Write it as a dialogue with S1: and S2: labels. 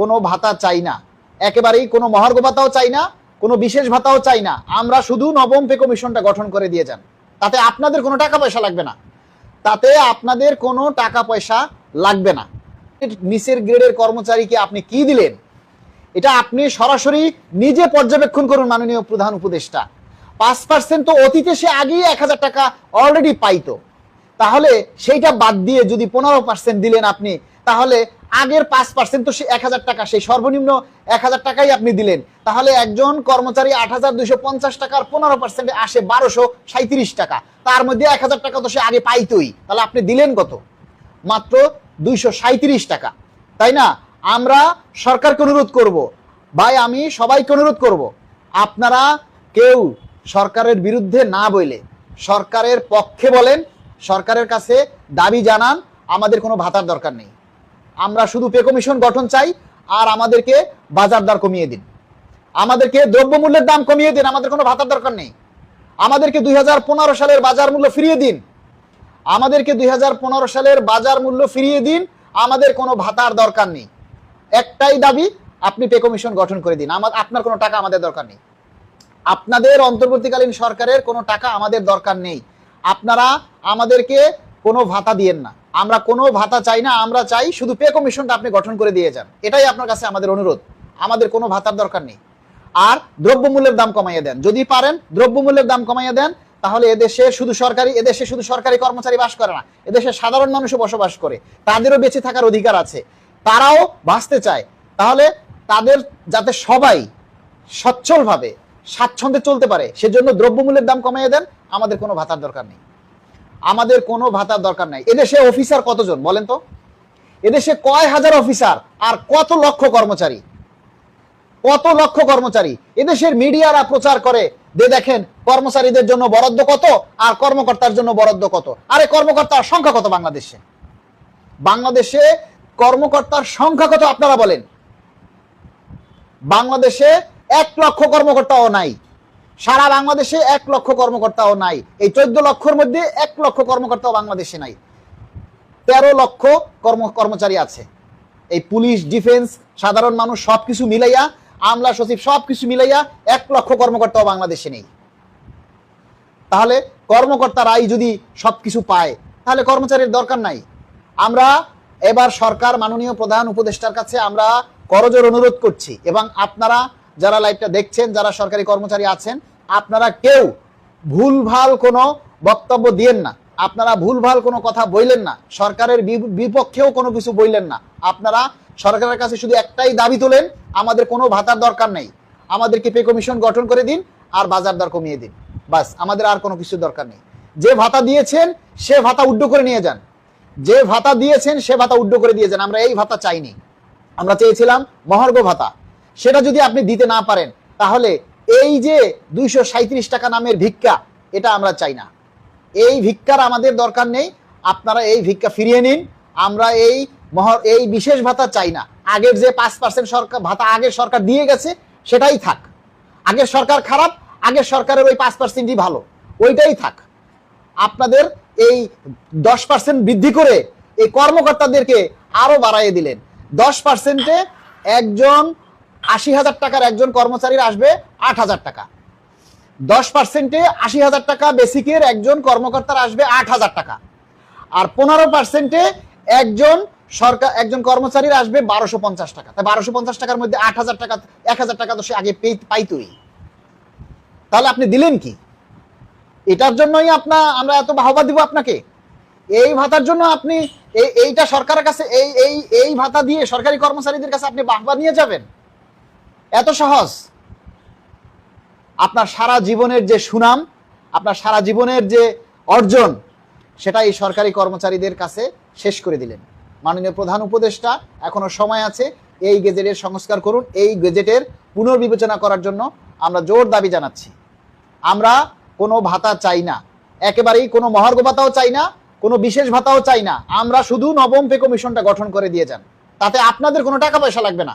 S1: কোনো ভাতা চাই না। একেবারেই কোনো মহার্ঘ ভাতাও চাই না, কোনো বিশেষ ভাতাও চাই না। আমরা শুধু নবম পে কমিশনটা গঠন করে দিয়ে যান। তাতে আপনাদের কোনো টাকা পয়সা লাগবে না। তাতে আপনাদের কোনো টাকা পয়সা লাগবে না। নিচের গ্রেডের কর্মচারীকে আপনি কি দিলেন? এটা আপনি সরাসরি নিজে পর্যবেক্ষণ করুন, মাননীয় প্রধান উপদেষ্টা। পাঁচ পার্সেন্ট তো অতীতে সে আগেই এক হাজার টাকা অলরেডি পাইতো। তাহলে সেইটা বাদ দিয়ে যদি পনেরো পার্সেন্ট দিলেন আপনি তাহলে আগের পাঁচ পার্সেন্ট তো সে এক হাজার টাকা, সেই সর্বনিম্ন এক হাজার টাকাই আপনি দিলেন। তাহলে একজন কর্মচারী আট হাজার দুইশো পঞ্চাশ টাকার পনেরো পার্সেন্টে আসে বারোশো সাঁত্রিশ টাকা। তার মধ্যে এক হাজার টাকা তো সে আগে পাইতোই। তাহলে আপনি দিলেন কত? মাত্র দুইশো সাঁত্রিশ টাকা। তাই না? আমরা সরকারকে অনুরোধ করব। ভাই, আমি সবাইকে অনুরোধ করব। আপনারা কেউ সরকারের বিরুদ্ধে না বইলে, সরকারের পক্ষে বলেন, সরকারের কাছে দাবি জানান, আমাদের কোনো ভাতার দরকার নেই। আমরা শুধু পে কমিশন গঠন চাই আর আমাদেরকে বাজার দর কমিয়ে দিন। আমাদেরকে দ্রব্যমূল্যের দাম কমিয়ে দিন, আমাদের কোনো ভাতার দরকার নেই। আমাদেরকে দুই হাজার পনেরো সালের বাজার মূল্য ফিরিয়ে দিন। আমাদেরকে দুই হাজার পনেরো সালের বাজার মূল্য ফিরিয়ে দিন, আমাদের কোনো ভাতার দরকার নেই। একটাই দাবি, আপনি পে কমিশন গঠন করে দিন। আমার আপনার কোনো টাকা আমাদের দরকার নেই। আপনাদের অন্তর্বর্তীকালীন সরকারের কোনো টাকা আমাদের দরকার নেই। আপনারা আমাদেরকে কোনো ভাতা দিয়েন না। আমরা কোনো ভাতা চাই না, আমরা চাই শুধু পে কমিশনটা আপনি গঠন করে দিয়ে যান। এটাই আপনার কাছে আমাদের অনুরোধ। আমাদের কোনো ভাতার দরকার নেই। আর দ্রব্যমূল্যের দাম কমাইয়ে দেন। যদি পারেন দ্রব্যমূল্যের দাম কমাইয়ে দেন, তাহলে এদেশে শুধু সরকারি, এদেশে শুধু সরকারি কর্মচারী বাস করে না, এদেশে সাধারণ মানুষও বসবাস করে। তাদেরও বেঁচে থাকার অধিকার আছে। তারাও বাঁচতে চায়। তাহলে তাদের যাতে সবাই সচ্ছলভাবে, স্বাচ্ছন্দ্যে চলতে পারে, সেজন্য দ্রব্যমূল্যের দাম কমাইয়ে দেন। আমাদের কোনো ভাতার দরকার নেই। আমাদের কোনো ভাতার দরকার নাই। এদেশে অফিসার কতজন বলেন তো? এদেশে কয় হাজার অফিসার আর কত লক্ষ কর্মচারী? কত লক্ষ কর্মচারী? এদেশের মিডিয়ারা প্রচার করে, যে দেখেন কর্মচারীদের জন্য বরাদ্দ কত আর কর্মকর্তার জন্য বরাদ্দ কত। আরে কর্মকর্তার সংখ্যা কত বাংলাদেশে? বাংলাদেশে কর্মকর্তার সংখ্যা কত আপনারা বলেন? বাংলাদেশে এক লক্ষ কর্মকর্তাও নাই। সারা বাংলাদেশে এক লক্ষ কর্মকর্তাও নাই। এই চোদ্দ লক্ষর মধ্যে এক লক্ষ কর্মকর্তাও বাংলাদেশে নাই। তেরো লক্ষ কর্ম কর্মচারী আছে। এই পুলিশ, ডিফেন্স, সাধারণ মানুষ সবকিছু মিলাইয়া, আমলা সচিব সবকিছু মিলাইয়া এক লক্ষ কর্মকর্তাও বাংলাদেশে নেই। তাহলে কর্মকর্তারাই যদি সবকিছু পায়, তাহলে কর্মচারীর দরকার নাই। আমরা এবার সরকার, মাননীয় প্রধান উপদেষ্টার কাছে আমরা করজোর অনুরোধ করছি এবং আপনারা যারা লাইভটা দেখছেন, যারা সরকারি কর্মচারী আছেন, আপনারা কেউ ভুলভাল কোনো বক্তব্য দিয়েন না। আপনারা ভুলভাল কোনো কথা বইলেন না। সরকারের বিপক্ষেও কোনো কিছু বইলেন না। আপনারা সরকারের কাছে শুধু একটাই দাবি তোলেন, আমাদের কোনো ভাতার দরকার নেই। আমাদেরকে পে কমিশন গঠন করে দিন আর বাজার দর কমিয়ে দিন। বাস, আমাদের আর কোনো কিছু দরকার নেই। যে ভাতা দিয়েছেন, সে ভাতা উড্ড করে নিয়ে যান। যে ভাতা দিয়েছেন, সে ভাতা উড্ড করে দিয়ে যান। আমরা এই ভাতা চাইনি। আমরা চেয়েছিলাম মহার্ঘ ভাতা। সেটা যদি আপনি দিতে না পারেন, তাহলে এই যে দুইশো সাঁইত্রিশ টাকা নামের ভিক্ষা, এটা আমরা চাই না। এই ভিক্ষার আমাদের দরকার নেই, আপনারা এই ভিক্ষা ফিরিয়ে নিন, আমরা এই মহর এই বিশেষ ভাতা চাই না। আগের যে পাঁচ পার্সেন্ট সরকার, ভাতা আগের সরকার দিয়ে গেছে, সেটাই থাক। আগের সরকার খারাপ, আগের সরকারের ওই পাঁচ পার্সেন্টই ভালো। ওইটাই থাক। আপনাদের এই দশ পার্সেন্ট বৃদ্ধি করে এই কর্মকর্তাদেরকে আরও বাড়াইয়ে দিলেন। দশ পার্সেন্টে একজন আশি হাজার টাকার একজন কর্মচারীর আসবে আট হাজার টাকা। দশ পার্সেন্টে আশি হাজার টাকা বেসিকের একজন কর্মকর্তার আসবে আট হাজার টাকা। আর পনেরো পার্সেন্টে একজন সরকার একজন কর্মচারীর আসবে বারোশো পঞ্চাশ টাকা। তাই বারোশো পঞ্চাশ টাকার মধ্যে আট হাজার টাকা এক হাজার টাকা তো সে আগে পেই- পাইতই। তাহলে আপনি দিলেন কি? এটার জন্যই আপনার আমরা এত বাহবা দিব আপনাকে। এই ভাতার জন্য আপনি এই এইটা সরকারের কাছে এই এই এই ভাতা দিয়ে সরকারি কর্মচারীদের কাছে আপনি বাহবা নিয়ে যাবেন। এত সহজ। আপনার সারা জীবনের যে সুনাম, আপনার সারা জীবনের যে অর্জন সেটা এই সরকারি কর্মচারীদের কাছে শেষ করে দিলেন। মাননীয় প্রধান উপদেষ্টা, এখনও সময় আছে, এই গেজেটের সংস্কার করুন, এই গেজেটের পুনর্বিবেচনা করার জন্য আমরা জোর দাবি জানাচ্ছি। আমরা কোনো ভাতা চাই না। একেবারেই কোনো মহার্ঘ ভাতাও চাই না, কোনো বিশেষ ভাতাও চাই না। আমরা শুধু নবম পে কমিশনটা গঠন করে দিয়ে যান। তাতে আপনাদের কোনো টাকা পয়সা লাগবে না।